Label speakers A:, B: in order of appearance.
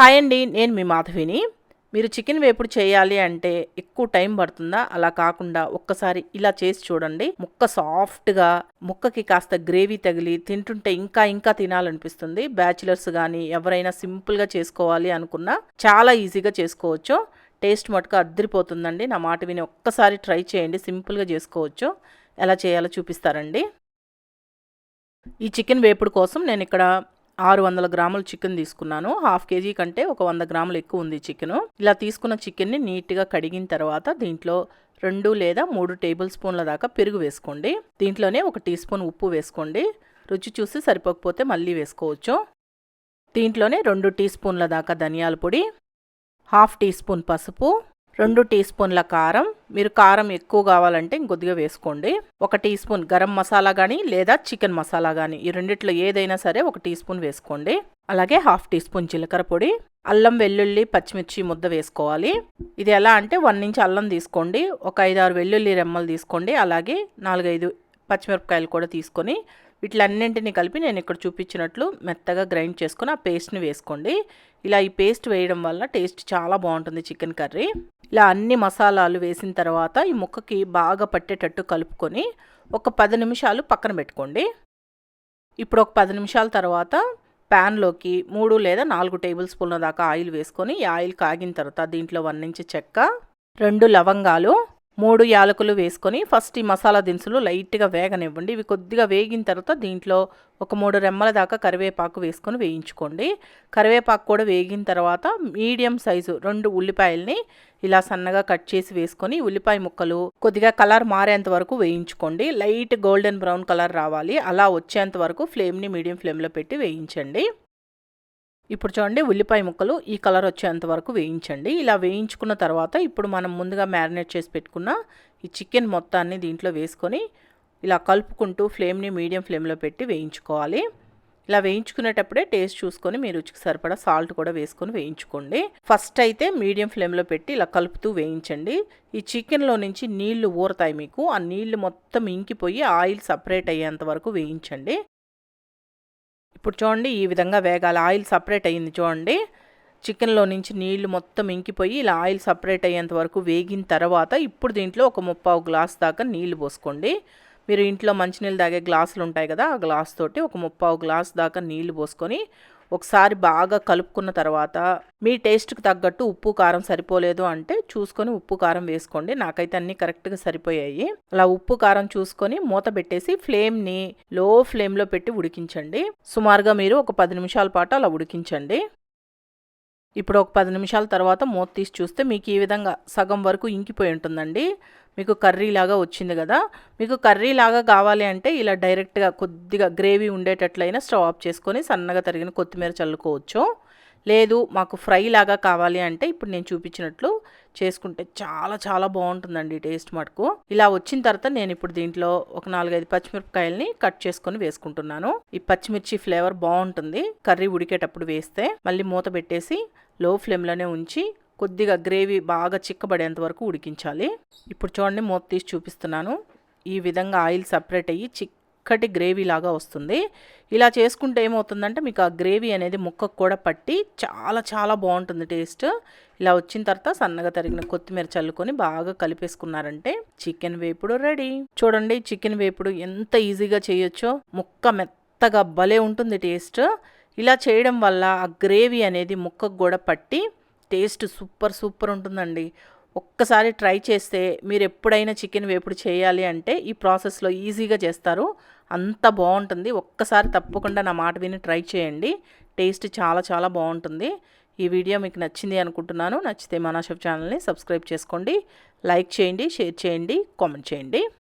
A: Hi అండి నేను మీ మాధవిని. మీరు చికెన్ వేపుడు చేయాలి అంటే ఎక్కువ టైం పడుతుందా? అలా కాకుండా ఒక్కసారి ఇలా చేసి చూడండి. ముక్క సాఫ్ట్గా ముక్కకి కాస్త గ్రేవీ తగిలి తింటుంటే ఇంకా ఇంకా తినాలనిపిస్తుంది. బ్యాచిలర్స్ కానీ ఎవరైనా సింపుల్గా చేసుకోవాలి అనుకున్నా చాలా ఈజీగా చేసుకోవచ్చు. టేస్ట్ మటుకు అద్దరిపోతుందండి. నా మాట విని ఒక్కసారి ట్రై చేయండి సింపుల్గా చేసుకోవచ్చు. ఎలా చేయాలో చూపిస్తారండి. ఈ చికెన్ వేపుడు కోసం నేను ఇక్కడ ఆరు వందల గ్రాముల చికెన్ తీసుకున్నాను. హాఫ్ కేజీ కంటే ఒక వంద గ్రాములు ఎక్కువ ఉంది చికెను. ఇలా తీసుకున్న చికెన్ని నీట్గా కడిగిన తర్వాత దీంట్లో రెండు లేదా మూడు టేబుల్ స్పూన్ల దాకా పెరుగు వేసుకోండి. దీంట్లోనే ఒక టీ స్పూన్ ఉప్పు వేసుకోండి. రుచి చూసి సరిపోకపోతే మళ్ళీ వేసుకోవచ్చు. దీంట్లోనే రెండు టీ స్పూన్ల దాకా ధనియాల పొడి హాఫ్ టీ స్పూన్ పసుపు రెండు టీ స్పూన్ల కారం. మీరు కారం ఎక్కువ కావాలంటే ఇంకొద్దిగా వేసుకోండి. ఒక టీ స్పూన్ గరం మసాలా కానీ లేదా చికెన్ మసాలా కానీ ఈ రెండిట్లో ఏదైనా సరే ఒక టీ స్పూన్ వేసుకోండి. అలాగే హాఫ్ టీ స్పూన్ జీలకర్ర పొడి అల్లం వెల్లుల్లి పచ్చిమిర్చి ముద్ద వేసుకోవాలి. ఇది ఎలా అంటే వన్ ఇంచ్ అల్లం తీసుకోండి. ఒక ఐదారు వెల్లుల్లి రెమ్మలు తీసుకోండి. అలాగే నాలుగైదు పచ్చిమిరపకాయలు కూడా తీసుకొని వీటిలన్నింటినీ కలిపి నేను ఇక్కడ చూపించినట్లు మెత్తగా గ్రైండ్ చేసుకుని ఆ పేస్ట్ని వేసుకోండి. ఇలా ఈ పేస్ట్ వేయడం వల్ల టేస్ట్ చాలా బాగుంటుంది చికెన్ కర్రీ. ఇలా అన్ని మసాలాలు వేసిన తర్వాత ఈ ముక్కకి బాగా పట్టేటట్టు కలుపుకొని ఒక పది నిమిషాలు పక్కన పెట్టుకోండి. ఇప్పుడు ఒక పది నిమిషాల తర్వాత ప్యాన్లోకి మూడు లేదా నాలుగు టేబుల్ స్పూన్ల దాకా ఆయిల్ వేసుకొని ఈ ఆయిల్ కాగిన తర్వాత దీంట్లో వన్ ఇంచ్ చెక్క రెండు లవంగాలు మూడు యాలకులు వేసుకొని ఫస్ట్ ఈ మసాలా దినుసులు లైట్గా వేగనివ్వండి. ఇవి కొద్దిగా వేగిన తర్వాత దీంట్లో ఒక మూడు రెమ్మల దాకా కరివేపాకు వేసుకొని వేయించుకోండి. కరివేపాకు కూడా వేగిన తర్వాత మీడియం సైజు రెండు ఉల్లిపాయల్ని ఇలా సన్నగా కట్ చేసి వేసుకొని ఉల్లిపాయ ముక్కలు కొద్దిగా కలర్ మారేంత వరకు వేయించుకోండి. లైట్ గోల్డెన్ బ్రౌన్ కలర్ రావాలి. అలా వచ్చేంత వరకు ఫ్లేమ్ని మీడియం ఫ్లేమ్లో పెట్టి వేయించండి. ఇప్పుడు చూడండి ఉల్లిపాయ ముక్కలు ఈ కలర్ వచ్చేంత వరకు వేయించండి. ఇలా వేయించుకున్న తర్వాత ఇప్పుడు మనం ముందుగా మ్యారినేట్ చేసి పెట్టుకున్న ఈ చికెన్ మొత్తాన్ని దీంట్లో వేసుకొని ఇలా కలుపుకుంటూ ఫ్లేమ్ని మీడియం ఫ్లేమ్లో పెట్టి వేయించుకోవాలి. ఇలా వేయించుకునేటప్పుడే టేస్ట్ చూసుకొని మీ రుచికి సరిపడా సాల్ట్ కూడా వేసుకొని వేయించుకోండి. ఫస్ట్ అయితే మీడియం ఫ్లేమ్లో పెట్టి ఇలా కలుపుతూ వేయించండి. ఈ చికెన్లో నుంచి నీళ్ళు ఊరతాయి మీకు. ఆ నీళ్ళు మొత్తం ఇంకిపోయి ఆయిల్ సపరేట్ అయ్యేంత వరకు వేయించండి. ఇప్పుడు చూడండి ఈ విధంగా వేగాలి. ఆయిల్ సపరేట్ అయ్యింది చూడండి. చికెన్లో నుంచి నీళ్ళు మొత్తం ఇంకిపోయి ఇలా ఆయిల్ సపరేట్ అయ్యేంత వరకు వేగిన తర్వాత ఇప్పుడు దీంట్లో ఒక ముప్పావు గ్లాస్ దాకా నీళ్ళు పోసుకోండి. మీరు ఇంట్లో మంచినీళ్ళు తాగే గ్లాసులు ఉంటాయి కదా ఆ గ్లాస్ తోటి ఒక ముప్పావు గ్లాస్ దాకా నీళ్ళు పోసుకొని ఒకసారి బాగా కలుపుకున్న తర్వాత మీ టేస్ట్కి తగ్గట్టు ఉప్పు కారం సరిపోలేదు అంటే చూసుకొని ఉప్పు కారం వేసుకోండి. నాకైతే అన్నీ కరెక్ట్గా సరిపోయాయి. అలా ఉప్పు కారం చూసుకొని మూత పెట్టేసి ఫ్లేమ్ని లో ఫ్లేమ్లో పెట్టి ఉడికించండి. సుమారుగా మీరు ఒక పది నిమిషాల పాటు అలా ఉడికించండి. ఇప్పుడు ఒక పది నిమిషాల తర్వాత మూత తీసి చూస్తే మీకు ఈ విధంగా సగం వరకు ఇంకిపోయి ఉంటుందండి. మీకు కర్రీ లాగా వచ్చింది కదా. మీకు కర్రీ లాగా కావాలి అంటే ఇలా డైరెక్ట్గా కొద్దిగా గ్రేవీ ఉండేటట్లయినా స్టవ్ ఆఫ్ చేసుకొని సన్నగా తరిగిన కొత్తిమీర చల్లుకోవచ్చు. లేదు మాకు ఫ్రై లాగా కావాలి అంటే ఇప్పుడు నేను చూపించినట్లు చేసుకుంటే చాలా చాలా బాగుంటుందండి టేస్ట్ మటుకు. ఇలా వచ్చిన తర్వాత నేను ఇప్పుడు దీంట్లో ఒక నాలుగైదు పచ్చిమిరపకాయలని కట్ చేసుకొని వేసుకుంటున్నాను. ఈ పచ్చిమిర్చి ఫ్లేవర్ బాగుంటుంది. కర్రీ ఉడికేటప్పుడు వేస్తే మళ్ళీ మూత పెట్టేసి లో ఫ్లేమ్లోనే ఉంచి కొద్దిగా గ్రేవీ బాగా చిక్కబడేంత వరకు ఉడికించాలి. ఇప్పుడు చూడండి మూత తీసి చూపిస్తున్నాను. ఈ విధంగా ఆయిల్ సపరేట్ అయ్యి చిక్ చక్కటి గ్రేవీ లాగా వస్తుంది. ఇలా చేసుకుంటే ఏమవుతుందంటే మీకు ఆ గ్రేవీ అనేది ముక్కకు కూడా పట్టి చాలా చాలా బాగుంటుంది టేస్ట్. ఇలా వచ్చిన తర్వాత సన్నగా తరిగిన కొత్తిమీర చల్లుకొని బాగా కలిపేసుకున్నారంటే చికెన్ వేపుడు రెడీ. చూడండి చికెన్ వేపుడు ఎంత ఈజీగా చేయొచ్చో. ముక్క మెత్తగా భలే ఉంటుంది టేస్ట్. ఇలా చేయడం వల్ల ఆ గ్రేవీ అనేది ముక్కకు కూడా పట్టి టేస్ట్ సూపర్ సూపర్ ఉంటుందండి. ఒక్కసారి ట్రై చేస్తే మీరు ఎప్పుడైనా చికెన్ వేపుడు చేయాలి అంటే ఈ ప్రాసెస్లో ఈజీగా చేస్తారు. అంత బాగుంటుంది. ఒక్కసారి తప్పకుండా నా మాట విని ట్రై చేయండి. టేస్ట్ చాలా చాలా బాగుంటుంది. ఈ వీడియో మీకు నచ్చింది అనుకుంటున్నాను. నచ్చితే మనాషఫ్ ఛానల్ని సబ్స్క్రైబ్ చేసుకోండి. లైక్ చేయండి షేర్ చేయండి కామెంట్ చేయండి.